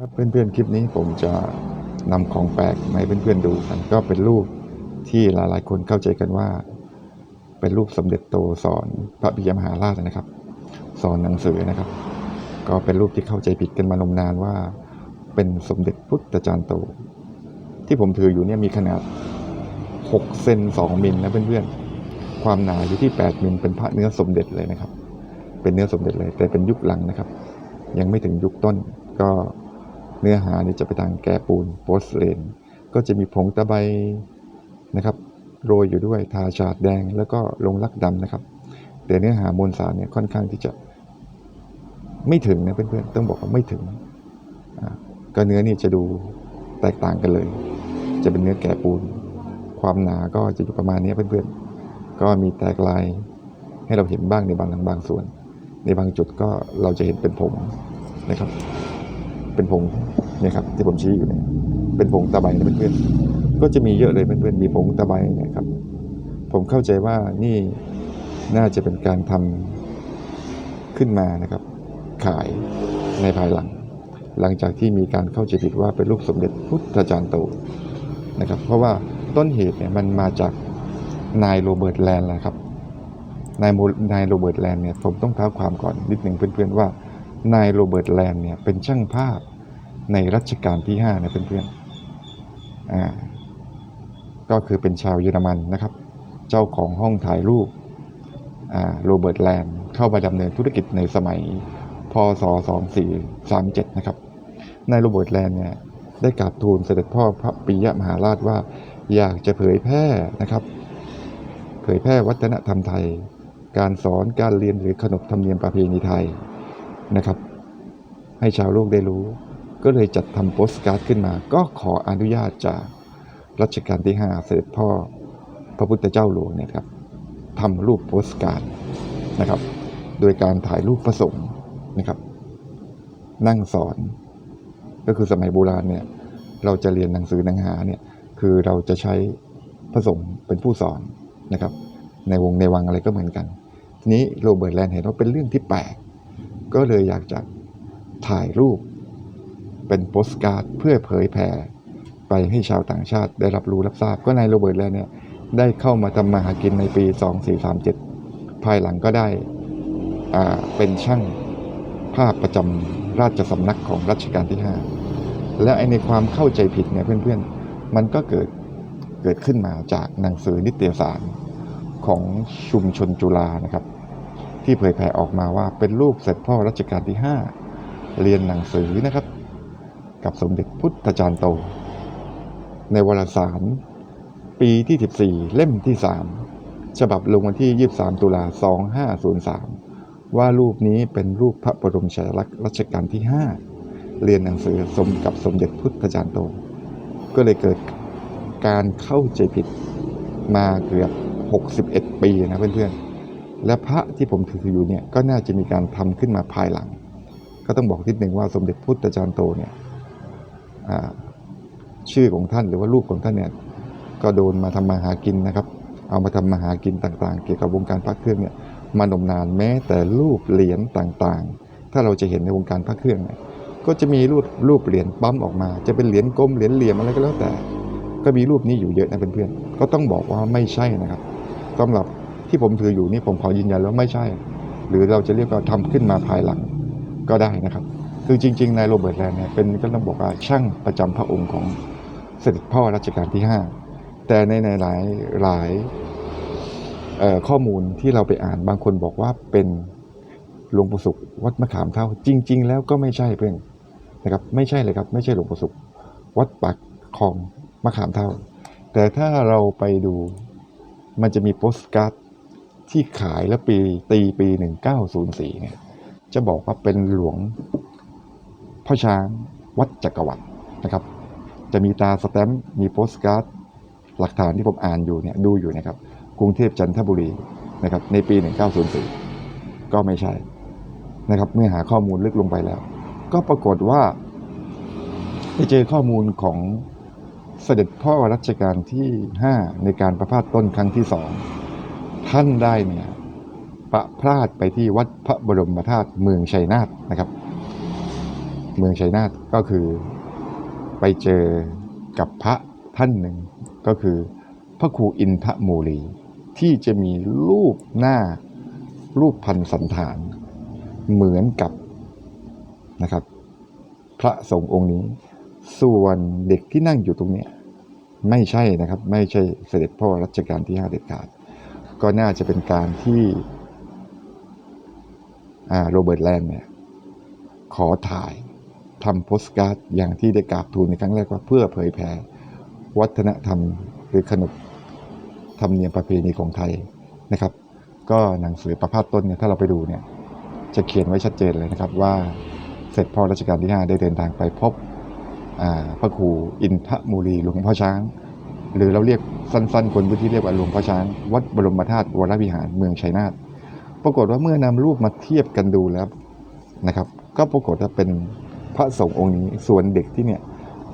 ครับเพื่อนๆคลิปนี้ผมจะนำของแปลกมาให้เพื่อนๆดูกันก็เป็นรูปที่หลายๆคนเข้าใจกันว่า เป็นรูปสมเด็จโตสอนพระปิยมหาราชนะครับ สอนหนังสือนะครับ ก็เป็นรูปที่เข้าใจผิดกันมานมนานว่า เป็นสมเด็จพุทธจารย์โต ที่ผมถืออยู่เนี่ยมีขนาด 6 เซน2มิลนะเพื่อนๆความหนาอยู่ที่ 8 มิลเป็นพระเนื้อสมเด็จเลยนะครับ เป็นเนื้อสมเด็จเลยแต่เป็นยุคหลังนะครับ ยังไม่ถึงยุคต้นก็ เนื้อหานี่จะไปทางแกะปูนโพสเลนก็จะมีผงตะไบนะครับโรยอยู่ด้วยทาฉาดแดงแล้วก็ลงลักดำนะครับ แต่เนื้อหามวลสารเนี่ยค่อนข้างที่จะ ไม่ถึงนะเพื่อนๆต้องบอกว่าไม่ถึงอ่าก็เนื้อนี่จะดูแตกต่างกันเลย จะเป็นเนื้อแกะปูน ความหนาก็จะอยู่ประมาณนี้เพื่อนๆก็มีแตกลายให้เราเห็นบ้างในบางบางส่วน ในบางจุดก็เราจะเห็นเป็นผงนะครับ เป็นผงเนี่ยครับที่ผมชี้อยู่เนี่ยเป็นผงตะไบนะเพื่อนๆก็จะมีเยอะเลยเพื่อนๆมีผงตะไบเนะครับ ผมเข้าใจว่านี่น่าจะเป็นการทำขึ้นมานะครับ ขายในภายหลัง หลังจากที่มีการเข้าใจผิดว่าเป็นรูปสมเด็จพุทธจารย์โตนะครับ เพราะว่าต้นเหตุเนี่ยมันมาจากนายโรเบิร์ตแลนด์แหละครับนายโมนายโรเบิร์ตแลนด์เนี่ยผมต้องเท้าความก่อนนิดหนึ่งเพื่อนๆว่านายโรเบิร์ตแลนด์เนี่ยเป็นช่างภาพ ในรัชกาลที่5นะเพื่อนๆอ่าก็คือเป็นชาวเยอรมันนะครับ เจ้าของห้องถ่ายรูปอ่าโรเบิร์ตแลนด์เข้ามาดำเนินธุรกิจในสมัย พศ 2437 นะครับ นายโรเบิร์ตแลนด์เนี่ยได้กราบทูลเสด็จพ่อพระปิยมหาราชว่าอยากจะเผยแพร่นะครับ เผยแพร่วัฒนธรรมไทย การสอนการเรียนหรือขนบธรรมเนียมประเพณีไทยนะครับ ให้ชาวโลกได้รู้ ก็เลยจัดทำโปสการ์ดขึ้นมา ก็ขออนุญาตจากรัชกาลที่ 5 เสด็จพ่อพระพุทธเจ้าหลวงเนี่ยครับทำรูปโปสการ์ดนะครับ โดยการถ่ายรูปผสมนะครับ นั่งสอน ก็คือสมัยโบราณเนี่ย เราจะเรียนหนังสือหนังหาเนี่ย คือเราจะใช้ผสมเป็นผู้สอนนะครับ ในวงในวังอะไรก็เหมือนกัน ทีนี้โรเบิร์ตแลนด์เห็นว่าเป็นเรื่องที่แปลก ก็เลยอยากจะถ่ายรูป เป็นโปสการ์ดเพื่อเผยแผ่ไปให้ชาวต่างชาติได้รับรู้รับทราบก็นายโรเบิร์ตแลนด์เนี่ยได้เข้ามาทำมาหากินในปี 2437 ภายหลังก็ได้เป็นช่างภาพประจำราชสำนักของรัชกาลที่ 5 และไอในความเข้าใจผิดเนี่ยเพื่อนๆ มันก็เกิดเกิดขึ้นมาจากหนังสือนิตยสารของชุมชนจุฬานะครับ ที่เผยแผ่ออกมาว่าเป็นรูปเสด็จพ่อรัชกาลที่ 5 เรียนหนังสือนะครับ กับสมเด็จพุทธจารย์โต ในวารสาร ปีที่ 14 เล่มที่ 3 ฉบับลงวันที่ 23 ตุลา 2503 ว่ารูปนี้เป็นรูปพระบรมฉายาลักษณ์รัชกาลที่ 5 เรียนหนังสือสมกับสมเด็จพุทธจารย์โต ก็เลยเกิดการเข้าใจผิดมาเกือบ 61 ปีนะเพื่อนๆ และพระที่ผมถืออยู่เนี่ยก็น่าจะมีการทำขึ้นมาภายหลัง ก็ต้องบอกนิดหนึ่งว่าสมเด็จพุทธจารย์โตเนี่ย ชื่อของท่านหรือว่ารูปของท่านเนี่ยก็โดนมาทำมาหากินนะครับ เอามาทำมาหากินต่างๆ เกี่ยวกับวงการพระเครื่องเนี่ยมานมนานแม้แต่รูปเหรียญต่างๆ ถ้าเราจะเห็นในวงการพระเครื่องเนี่ยก็จะมีรูปรูปเหรียญปั๊มออกมา จะเป็นเหรียญกลมเหรียญเหลี่ยมอะไรก็แล้วแต่ ก็มีรูปนี้อยู่เยอะนะเพื่อนๆก็ต้องบอกว่าไม่ใช่นะครับสำหรับที่ผมถืออยู่นี่ผมขอยืนยันแล้วาไม่ใช่ หรือเราจะเรียกว่าทำขึ้นมาภายหลังก็ได้นะครับ คือจริง ๆ นายโรเบิร์ตแลนด์เนี่ยเป็นก็ต้องบอกว่าช่างประจำพระองค์ของเสด็จพ่อรัชกาลที่ 5 แต่ในในหลายหลายข้อมูลที่เราไปอ่านบางคนบอกว่าเป็นหลวงปู่สุขวัดมะขามเท่าจริง ๆ แล้วก็ไม่ใช่เพื่อนนะครับไม่ใช่เลยครับ ไม่ใช่หลวงปู่สุขวัดปากคลองมะขามเท่า แต่ถ้าเราไปดูมันจะมีโปสการ์ดที่ขายแล้วปีตีปี 1904เนี่ยจะบอกว่าเป็นหลวง พ่อช้างวัดจักรวรรดินะครับ จะมีตาสแตมป์มีโปสการ์ดหลักฐานที่ผมอ่านอยู่เนี่ยดูอยู่นะครับ กรุงเทพจันทบุรีนะครับในปี 1904 ก็ไม่ใช่นะครับ เมื่อหาข้อมูลลึกลงไปแล้ว ก็ปรากฏว่าไปเจอข้อมูลของเสด็จพ่อรัชกาลที่ 5 ในการประพาสต้นครั้งที่สองท่านได้เนี่ยประพาดไปที่วัดพระบรมธาตุเมืองชัยนาทนะครับ เมืองชัยนาทก็คือไปเจอกับพระท่านหนึ่ง ก็คือพระครูอินทโมลี ที่จะมีรูปหน้ารูปพันสันฐานเหมือนกับนะครับ พระสงฆ์องค์นี้ ส่วนเด็กที่นั่งอยู่ตรงเนี้ยไม่ใช่นะครับ ไม่ใช่เสด็จพ่อรัชกาลที่ห้าเด็ดขาด ก็น่าจะเป็นการที่โรเบิร์ตแลนด์เนี่ยขอถ่าย ทำโปสการ์ดอย่างที่ได้กราบทูลในครั้งแรกว่าเพื่อเผยแผ่วัฒนธรรมหรือขนบธรรมเนียมประเพณีของไทยนะครับ ก็หนังสือประพาสต้นเนี่ยถ้าเราไปดูเนี่ยจะเขียนไว้ชัดเจนเลยนะครับว่าเสร็จพ่อรัชกาลที่ 5 ได้เดินทางไปพบอ่าพระครูอินทมูลีหลวงพ่อช้าง หรือเราเรียกสั้นๆ คนพื้นที่เรียกว่าหลวงพ่อช้าง วัดบรมธาตุวรวิหารเมืองชัยนาทปรากฏว่าเมื่อนำรูปมาเทียบกันดูแล้วนะครับ ก็ปรากฏว่าเป็น พระสงฆ์องค์นี้ ส่วนเด็กที่เนี่ย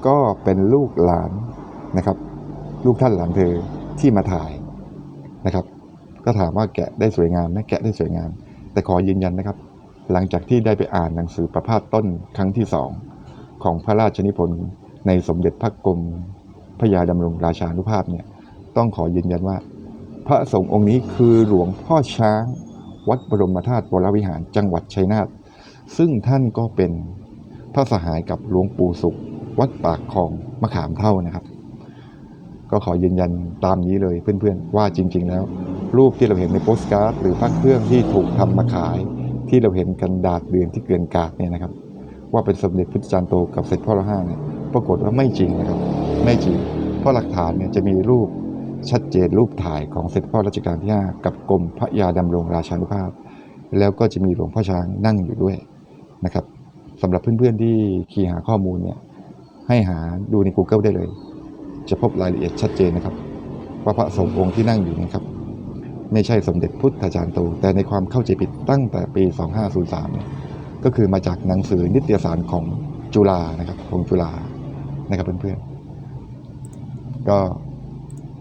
ก็เป็นลูกหลานนะครับ ลูกท่านหลานเธอที่มาถ่ายนะครับ ก็ถามว่าแกะได้สวยงามไหมแกะได้สวยงาม แต่ขอยืนยันนะครับ หลังจากที่ได้ไปอ่านหนังสือประพาสต้นครั้งที่สองของพระราชนิพนธ์ในสมเด็จพระกรมพระยาดำรงราชานุภาพเนี่ยต้องขอยืนยันว่า พระสงฆ์องค์นี้คือหลวงพ่อช้าง วัดบรมธาตุวรวิหารจังหวัดชัยนาทซึ่งท่านก็เป็น พระสหายกับหลวงปู่สุข วัดปากคลองมะขามเท่านะครับ ก็ขอยืนยันตามนี้เลยเพื่อนๆ ว่าจริง ๆ แล้ว รูปที่เราเห็นในโปสการ์ดหรือพระเครื่องที่ถูกทำมาขาย ที่เราเห็นกันดาดเดือนที่เกลื่อนกาดเนี่ยนะครับ ว่าเป็นสมเด็จพระจารย์โตกับเสด็จพ่อรห้าเนี่ยปรากฏว่าไม่จริงนะครับ ไม่จริง เพราะหลักฐานเนี่ยจะมีรูปชัดเจนรูปถ่ายของเสด็จพ่อรัชกาลที่ 5 กับกรมพระยาดำรงราชานุภาพ แล้วก็จะมีหลวงพ่อช้างนั่งอยู่ด้วยนะครับ สำหรับเพื่อนๆที่คีย์หาข้อมูลเนี่ยให้หาดูใน Google ได้เลย จะพบรายละเอียดชัดเจนนะครับว่าพระสงฆ์องค์ที่นั่งอยู่นะครับ ไม่ใช่สมเด็จพุทธาจารย์โต แต่ในความเข้าใจผิดตั้งแต่ปี 2503เนี่ยก็คือมาจากหนังสือนิตยสารของจุฬานะครับของจุฬานะครับเพื่อนๆ ก็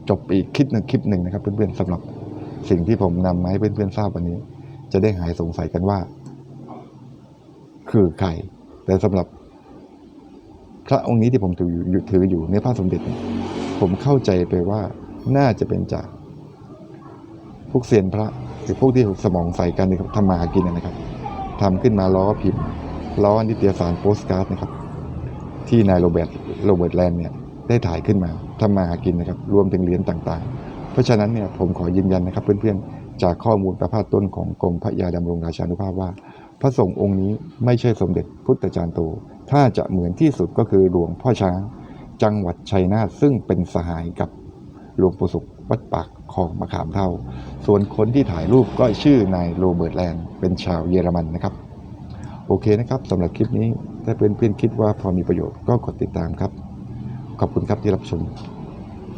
จบอีกคลิปหนึ่งคลิปหนึ่งนะครับเพื่อนๆสำหรับสิ่งที่ผมนำมาให้เพื่อนๆทราบวันนี้ จะได้หายสงสัยกันว่า คือใคร แต่สำหรับพระองค์นี้ที่ผมถืออยู่ถืออยู่ในพระสมเด็จ ผมเข้าใจไปว่าน่าจะเป็นจากพวกเซียนพระหรือพวกที่สมองใส่กันนี่ครับทำมาหากินนะครับทำขึ้นมาล้อพิมพ์ล้อนิตยสารโปสการ์ดนะครับ ที่นายโรเบิร์ตโรเบิร์ตแลนด์เนี่ยได้ถ่ายขึ้นมาทำมาหากินนะครับ รวมถึงเหรียญต่างๆ เพราะฉะนั้นเนี่ยผมขอยืนยันนะครับเพื่อนๆ จากข้อมูลประพาสต้นของกรมพระยาดำรงราชานุภาพว่า พระสงฆ์องค์นี้ไม่ใช่สมเด็จพุทธจารย์โต ถ้าจะเหมือนที่สุดก็คือหลวงพ่อช้าง จังหวัดชัยนาทซึ่งเป็นสหายกับหลวงปู่สุขวัดปากคลองมะขามเท่า ส่วนคนที่ถ่ายรูปก็ชื่อนายโรเบิร์ตแลนด์เป็นชาวเยอรมันนะครับ โอเคนะครับสำหรับคลิปนี้ถ้าเพื่อนๆคิดว่าพอมีประโยชน์ก็กดติดตามครับ ขอบคุณครับที่รับชม